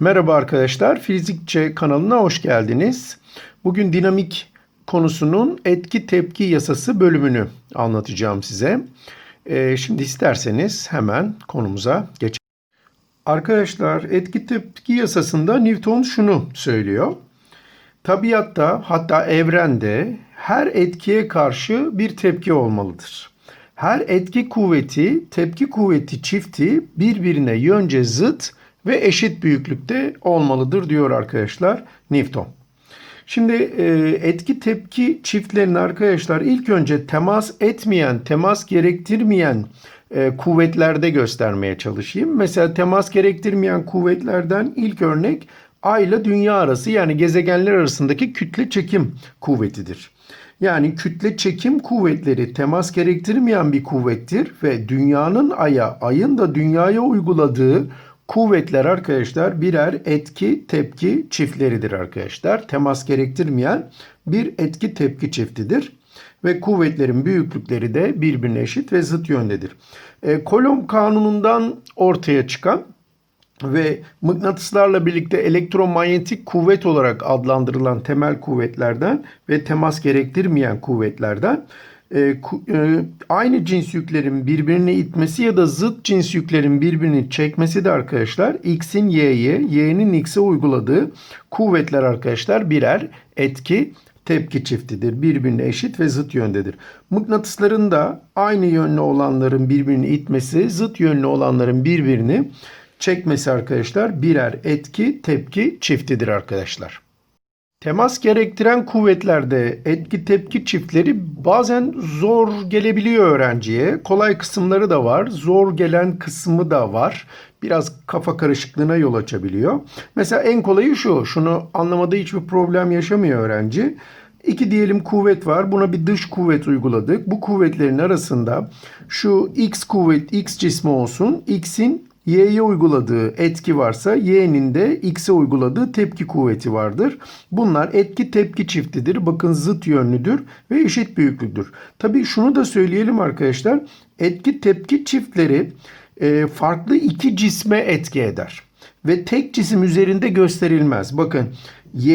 Merhaba arkadaşlar, Fizikçe kanalına hoş geldiniz. Bugün dinamik konusunun etki tepki yasası bölümünü anlatacağım size. Ee, şimdi isterseniz hemen konumuza geçelim. Arkadaşlar etki tepki yasasında Newton şunu söylüyor. Tabiatta hatta evrende her etkiye karşı bir tepki olmalıdır. Her etki kuvveti, tepki kuvveti çifti birbirine yönce zıt ve eşit büyüklükte olmalıdır diyor arkadaşlar Newton. Şimdi e, etki tepki çiftlerini arkadaşlar ilk önce temas etmeyen, temas gerektirmeyen e, kuvvetlerde göstermeye çalışayım. Mesela temas gerektirmeyen kuvvetlerden ilk örnek Ay ile Dünya arası yani gezegenler arasındaki kütle çekim kuvvetidir. Yani kütle çekim kuvvetleri temas gerektirmeyen bir kuvvettir ve dünyanın aya, ayın da dünyaya uyguladığı kuvvetler arkadaşlar birer etki tepki çiftleridir arkadaşlar. Temas gerektirmeyen bir etki tepki çiftidir ve kuvvetlerin büyüklükleri de birbirine eşit ve zıt yöndedir. E, Kolomb kanunundan ortaya çıkan ve mıknatıslarla birlikte elektromanyetik kuvvet olarak adlandırılan temel kuvvetlerden ve temas gerektirmeyen kuvvetlerden e, e, aynı cins yüklerin birbirini itmesi ya da zıt cins yüklerin birbirini çekmesi de arkadaşlar x'in y'ye, y'nin x'e uyguladığı kuvvetler arkadaşlar birer etki tepki çiftidir. Birbirine eşit ve zıt yöndedir. Mıknatısların da aynı yönlü olanların birbirini itmesi, zıt yönlü olanların birbirini çekmesi arkadaşlar birer etki tepki çiftidir arkadaşlar. Temas gerektiren kuvvetlerde etki tepki çiftleri bazen zor gelebiliyor öğrenciye. Kolay kısımları da var, zor gelen kısmı da var. Biraz kafa karışıklığına yol açabiliyor. Mesela en kolayı şu, şunu anlamada hiçbir problem yaşamıyor öğrenci. İki diyelim kuvvet var. Buna bir dış kuvvet uyguladık. Bu kuvvetlerin arasında şu x kuvvet x cismi olsun. x'in y'ye uyguladığı etki varsa y'nin de x'e uyguladığı tepki kuvveti vardır. Bunlar etki tepki çiftidir. Bakın zıt yönlüdür ve eşit büyüklüktür. Tabii şunu da söyleyelim arkadaşlar. Etki tepki çiftleri e, farklı iki cisme etki eder. Ve tek cisim üzerinde gösterilmez. Bakın e,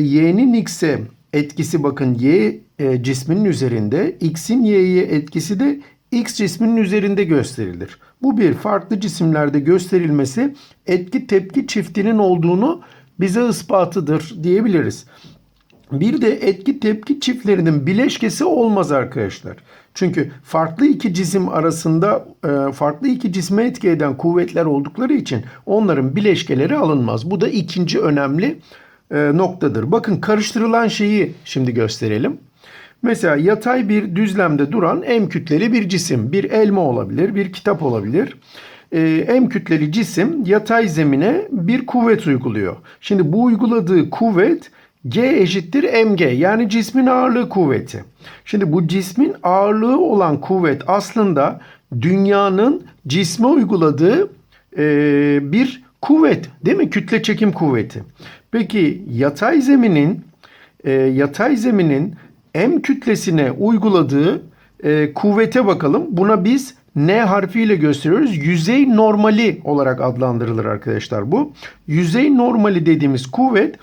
y'nin x'e etkisi bakın y e, cisminin üzerinde, x'in y'ye etkisi de X cisminin üzerinde gösterilir. Bu bir farklı cisimlerde gösterilmesi etki tepki çiftinin olduğunu bize ispatıdır diyebiliriz. Bir de etki tepki çiftlerinin bileşkesi olmaz arkadaşlar. Çünkü farklı iki cisim arasında e, farklı iki cisme etki eden kuvvetler oldukları için onların bileşkeleri alınmaz. Bu da ikinci önemli e, noktadır. Bakın karıştırılan şeyi şimdi gösterelim. Mesela yatay bir düzlemde duran M kütleli bir cisim. Bir elma olabilir, bir kitap olabilir. Ee, M kütleli cisim yatay zemine bir kuvvet uyguluyor. Şimdi bu uyguladığı kuvvet G eşittir mg yani cismin ağırlığı kuvveti. Şimdi bu cismin ağırlığı olan kuvvet aslında dünyanın cisme uyguladığı e, bir kuvvet değil mi? Kütle çekim kuvveti. Peki yatay zeminin e, yatay zeminin M kütlesine uyguladığı e, kuvvete bakalım. Buna biz N harfiyle gösteriyoruz. Yüzey normali olarak adlandırılır arkadaşlar bu. Yüzey normali dediğimiz kuvvet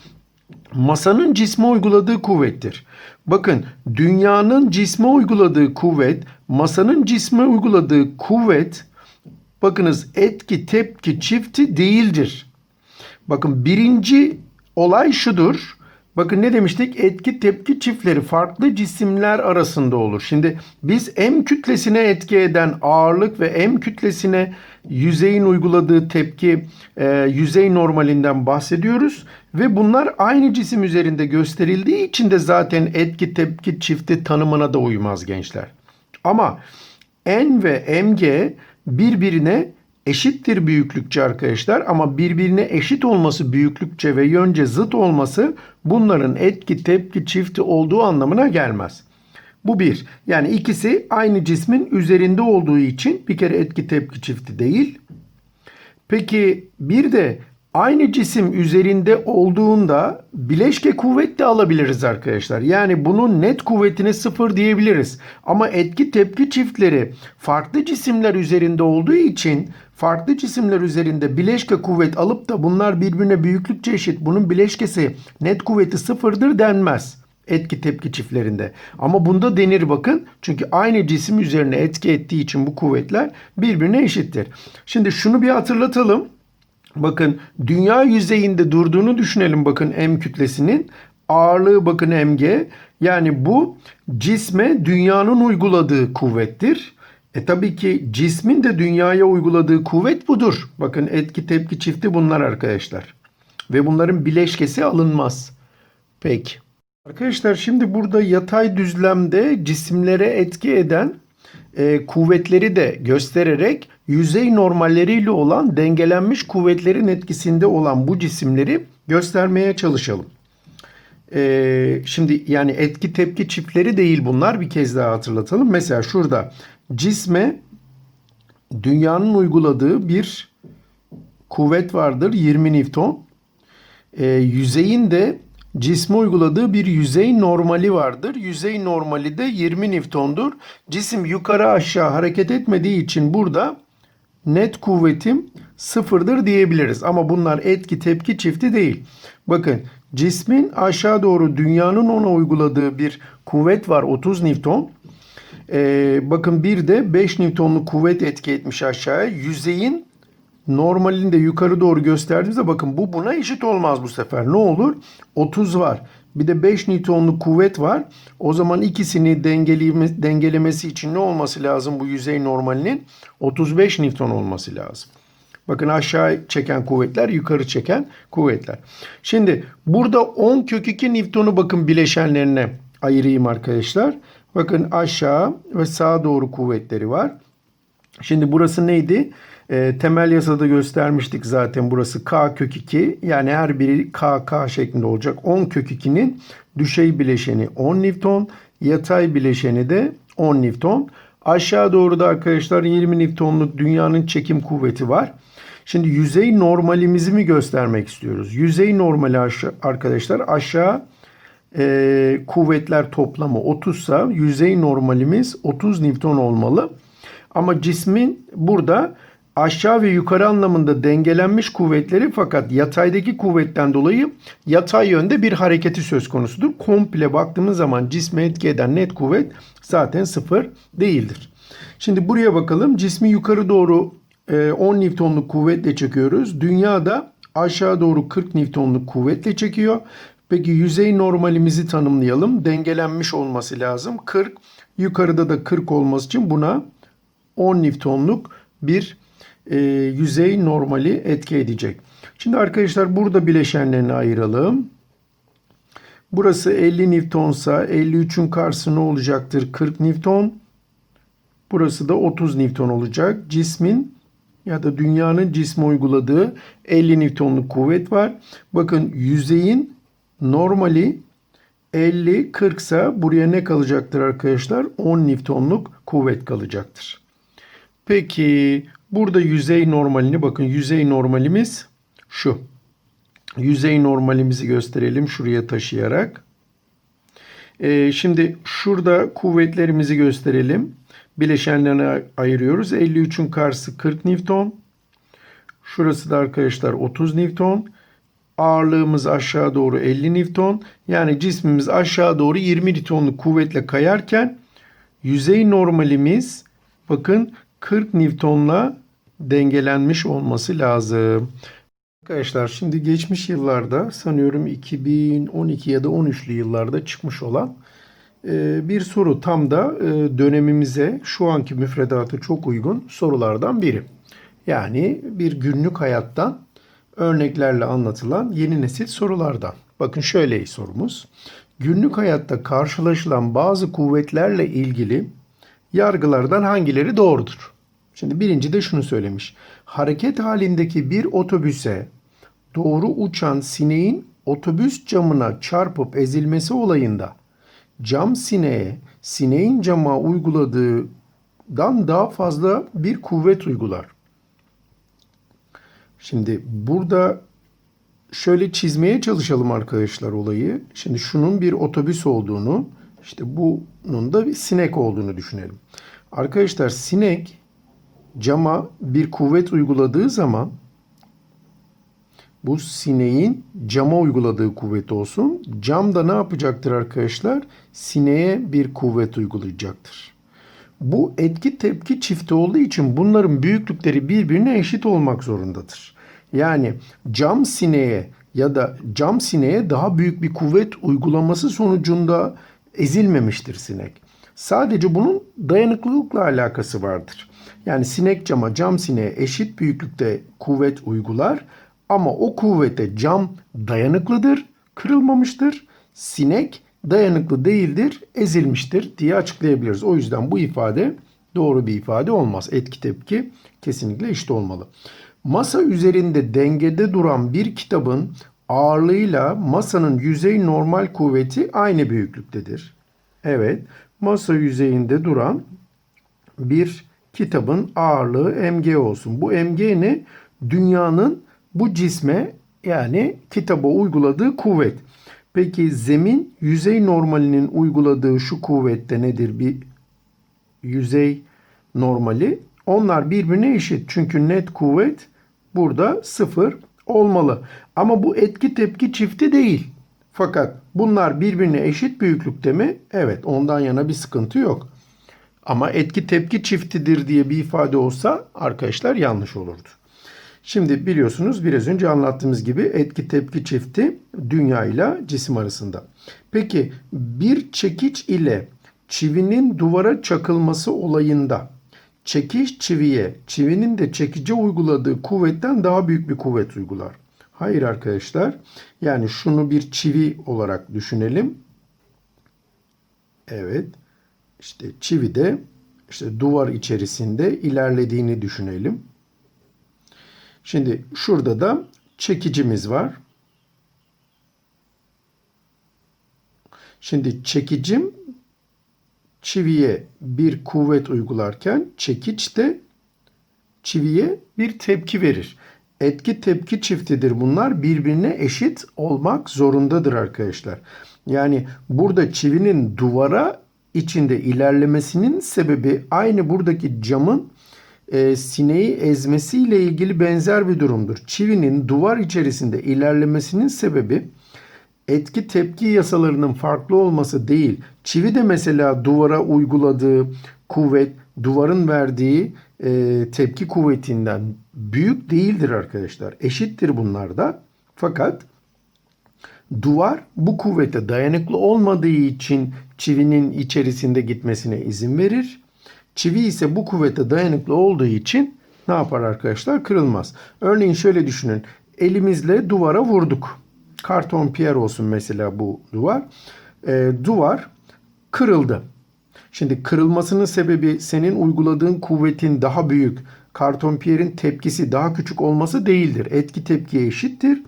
masanın cisme uyguladığı kuvvettir. Bakın dünyanın cisme uyguladığı kuvvet, masanın cisme uyguladığı kuvvet bakınız etki tepki çifti değildir. Bakın birinci olay şudur. Bakın ne demiştik? Etki tepki çiftleri farklı cisimler arasında olur. Şimdi biz M kütlesine etki eden ağırlık ve M kütlesine yüzeyin uyguladığı tepki e, yüzey normalinden bahsediyoruz. Ve bunlar aynı cisim üzerinde gösterildiği için de zaten etki tepki çifti tanımına da uymaz gençler. Ama N ve MG birbirine eşittir büyüklükçe arkadaşlar ama birbirine eşit olması büyüklükçe ve yönce zıt olması bunların etki tepki çifti olduğu anlamına gelmez. Bu bir. Yani ikisi aynı cismin üzerinde olduğu için bir kere etki tepki çifti değil. Peki bir de Aynı cisim üzerinde olduğunda bileşke kuvvet de alabiliriz arkadaşlar. Yani bunun net kuvvetine sıfır diyebiliriz. Ama etki tepki çiftleri farklı cisimler üzerinde olduğu için farklı cisimler üzerinde bileşke kuvvet alıp da bunlar birbirine büyüklükçe eşit. Bunun bileşkesi net kuvveti sıfırdır denmez etki tepki çiftlerinde. Ama bunda denir bakın. Çünkü aynı cisim üzerine etki ettiği için bu kuvvetler birbirine eşittir. Şimdi şunu bir hatırlatalım. Bakın dünya yüzeyinde durduğunu düşünelim bakın M kütlesinin. Ağırlığı bakın mg. Yani bu cisme dünyanın uyguladığı kuvvettir. E tabii ki cismin de dünyaya uyguladığı kuvvet budur. Bakın etki tepki çifti bunlar arkadaşlar. Ve bunların bileşkesi alınmaz. Peki. Arkadaşlar şimdi burada yatay düzlemde cisimlere etki eden e, kuvvetleri de göstererek yüzey normalleriyle olan dengelenmiş kuvvetlerin etkisinde olan bu cisimleri göstermeye çalışalım. E, şimdi yani etki tepki çiftleri değil bunlar bir kez daha hatırlatalım. Mesela şurada cisme dünyanın uyguladığı bir kuvvet vardır 20 Newton. E, yüzeyin de cisme uyguladığı bir yüzey normali vardır. Yüzey normali de 20 Newton'dur. Cisim yukarı aşağı hareket etmediği için burada net kuvvetim sıfırdır diyebiliriz. Ama bunlar etki tepki çifti değil. Bakın cismin aşağı doğru dünyanın ona uyguladığı bir kuvvet var 30 Newton. Ee, bakın bir de 5 Newton'luk kuvvet etki etmiş aşağıya. Yüzeyin normalini de yukarı doğru gösterdiğimizde bakın bu buna eşit olmaz bu sefer. Ne olur? 30 var. Bir de 5 Newton'luk kuvvet var. O zaman ikisini dengeleme, dengelemesi için ne olması lazım bu yüzey normalinin? 35 Newton olması lazım. Bakın aşağı çeken kuvvetler, yukarı çeken kuvvetler. Şimdi burada 10 kök 2 Newton'u bakın bileşenlerine ayırayım arkadaşlar. Bakın aşağı ve sağa doğru kuvvetleri var. Şimdi burası neydi? E, temel yasada göstermiştik zaten burası k kök 2 yani her biri k k şeklinde olacak. 10 kök 2'nin düşey bileşeni 10 Newton, yatay bileşeni de 10 Newton. Aşağı doğru da arkadaşlar 20 Newton'luk dünyanın çekim kuvveti var. Şimdi yüzey normalimizi mi göstermek istiyoruz? Yüzey normali aşağı, arkadaşlar aşağı e, kuvvetler toplamı 30 sa yüzey normalimiz 30 Newton olmalı. Ama cismin burada aşağı ve yukarı anlamında dengelenmiş kuvvetleri fakat yataydaki kuvvetten dolayı yatay yönde bir hareketi söz konusudur. Komple baktığımız zaman cisme etki eden net kuvvet zaten sıfır değildir. Şimdi buraya bakalım. Cismi yukarı doğru 10 Newton'luk kuvvetle çekiyoruz. Dünyada aşağı doğru 40 Newton'luk kuvvetle çekiyor. Peki yüzey normalimizi tanımlayalım. Dengelenmiş olması lazım. 40. Yukarıda da 40 olması için buna 10 Newton'luk bir e, yüzey normali etki edecek. Şimdi arkadaşlar burada bileşenlerini ayıralım. Burası 50 Newton'sa 53'ün karşısı ne olacaktır? 40 Newton. Burası da 30 Newton olacak. Cismin ya da dünyanın cisme uyguladığı 50 Newton'luk kuvvet var. Bakın yüzeyin normali 50 40 ise buraya ne kalacaktır arkadaşlar? 10 Newton'luk kuvvet kalacaktır. Peki burada yüzey normalini bakın yüzey normalimiz şu. Yüzey normalimizi gösterelim şuraya taşıyarak. Ee, şimdi şurada kuvvetlerimizi gösterelim. Bileşenlerine ayırıyoruz. 53'ün karşısı 40 Newton. Şurası da arkadaşlar 30 Newton. Ağırlığımız aşağı doğru 50 Newton. Yani cismimiz aşağı doğru 20 Newtonluk kuvvetle kayarken yüzey normalimiz bakın 40 Newton'la dengelenmiş olması lazım. Arkadaşlar şimdi geçmiş yıllarda sanıyorum 2012 ya da 13'lü yıllarda çıkmış olan e, bir soru tam da e, dönemimize şu anki müfredatı çok uygun sorulardan biri. Yani bir günlük hayattan örneklerle anlatılan yeni nesil sorulardan. Bakın şöyle sorumuz. Günlük hayatta karşılaşılan bazı kuvvetlerle ilgili yargılardan hangileri doğrudur? Şimdi birinci de şunu söylemiş. Hareket halindeki bir otobüse doğru uçan sineğin otobüs camına çarpıp ezilmesi olayında cam sineğe sineğin cama uyguladığından daha fazla bir kuvvet uygular. Şimdi burada şöyle çizmeye çalışalım arkadaşlar olayı. Şimdi şunun bir otobüs olduğunu, işte bunun da bir sinek olduğunu düşünelim. Arkadaşlar sinek cama bir kuvvet uyguladığı zaman bu sineğin cama uyguladığı kuvvet olsun. Cam da ne yapacaktır arkadaşlar? Sineğe bir kuvvet uygulayacaktır. Bu etki tepki çifti olduğu için bunların büyüklükleri birbirine eşit olmak zorundadır. Yani cam sineğe ya da cam sineğe daha büyük bir kuvvet uygulaması sonucunda ezilmemiştir sinek. Sadece bunun dayanıklılıkla alakası vardır. Yani sinek cama cam sineğe eşit büyüklükte kuvvet uygular ama o kuvvete cam dayanıklıdır, kırılmamıştır. Sinek dayanıklı değildir, ezilmiştir diye açıklayabiliriz. O yüzden bu ifade doğru bir ifade olmaz. Etki tepki kesinlikle eşit olmalı. Masa üzerinde dengede duran bir kitabın ağırlığıyla masanın yüzey normal kuvveti aynı büyüklüktedir. Evet, masa yüzeyinde duran bir kitabın ağırlığı mg olsun. Bu mg ne? Dünyanın bu cisme yani kitaba uyguladığı kuvvet. Peki zemin yüzey normalinin uyguladığı şu kuvvette nedir? Bir yüzey normali. Onlar birbirine eşit. Çünkü net kuvvet burada sıfır olmalı. Ama bu etki tepki çifti değil. Fakat bunlar birbirine eşit büyüklükte mi? Evet ondan yana bir sıkıntı yok. Ama etki tepki çiftidir diye bir ifade olsa arkadaşlar yanlış olurdu. Şimdi biliyorsunuz biraz önce anlattığımız gibi etki tepki çifti dünya ile cisim arasında. Peki bir çekiç ile çivinin duvara çakılması olayında çekiç çiviye, çivinin de çekice uyguladığı kuvvetten daha büyük bir kuvvet uygular. Hayır arkadaşlar. Yani şunu bir çivi olarak düşünelim. Evet. İşte çivi de işte duvar içerisinde ilerlediğini düşünelim. Şimdi şurada da çekicimiz var. Şimdi çekicim çiviye bir kuvvet uygularken çekiç de çiviye bir tepki verir. Etki tepki çiftidir bunlar. Birbirine eşit olmak zorundadır arkadaşlar. Yani burada çivinin duvara içinde ilerlemesinin sebebi aynı buradaki camın e, sineği ezmesiyle ilgili benzer bir durumdur. Çivinin duvar içerisinde ilerlemesinin sebebi etki tepki yasalarının farklı olması değil. Çivi de mesela duvara uyguladığı kuvvet, duvarın verdiği e, tepki kuvvetinden büyük değildir arkadaşlar. Eşittir bunlar da. Fakat duvar bu kuvvete dayanıklı olmadığı için çivinin içerisinde gitmesine izin verir. Çivi ise bu kuvvete dayanıklı olduğu için ne yapar arkadaşlar? Kırılmaz. Örneğin şöyle düşünün. Elimizle duvara vurduk. Karton piyer olsun mesela bu duvar. E, duvar kırıldı. Şimdi kırılmasının sebebi senin uyguladığın kuvvetin daha büyük, karton piyerin tepkisi daha küçük olması değildir. Etki tepkiye eşittir.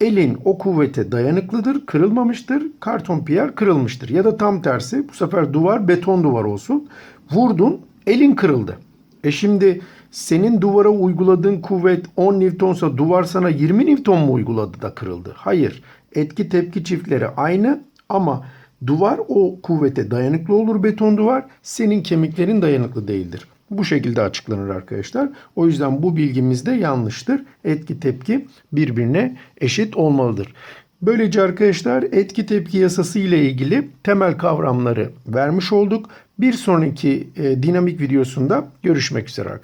Elin o kuvvete dayanıklıdır, kırılmamıştır. Karton piyer kırılmıştır. Ya da tam tersi bu sefer duvar beton duvar olsun. Vurdun, elin kırıldı. E şimdi senin duvara uyguladığın kuvvet 10 Newtonsa duvar sana 20 Newton mu uyguladı da kırıldı? Hayır. Etki tepki çiftleri aynı ama duvar o kuvvete dayanıklı olur beton duvar. Senin kemiklerin dayanıklı değildir. Bu şekilde açıklanır arkadaşlar. O yüzden bu bilgimiz de yanlıştır. Etki tepki birbirine eşit olmalıdır. Böylece arkadaşlar etki tepki yasası ile ilgili temel kavramları vermiş olduk. Bir sonraki e, dinamik videosunda görüşmek üzere arkadaşlar.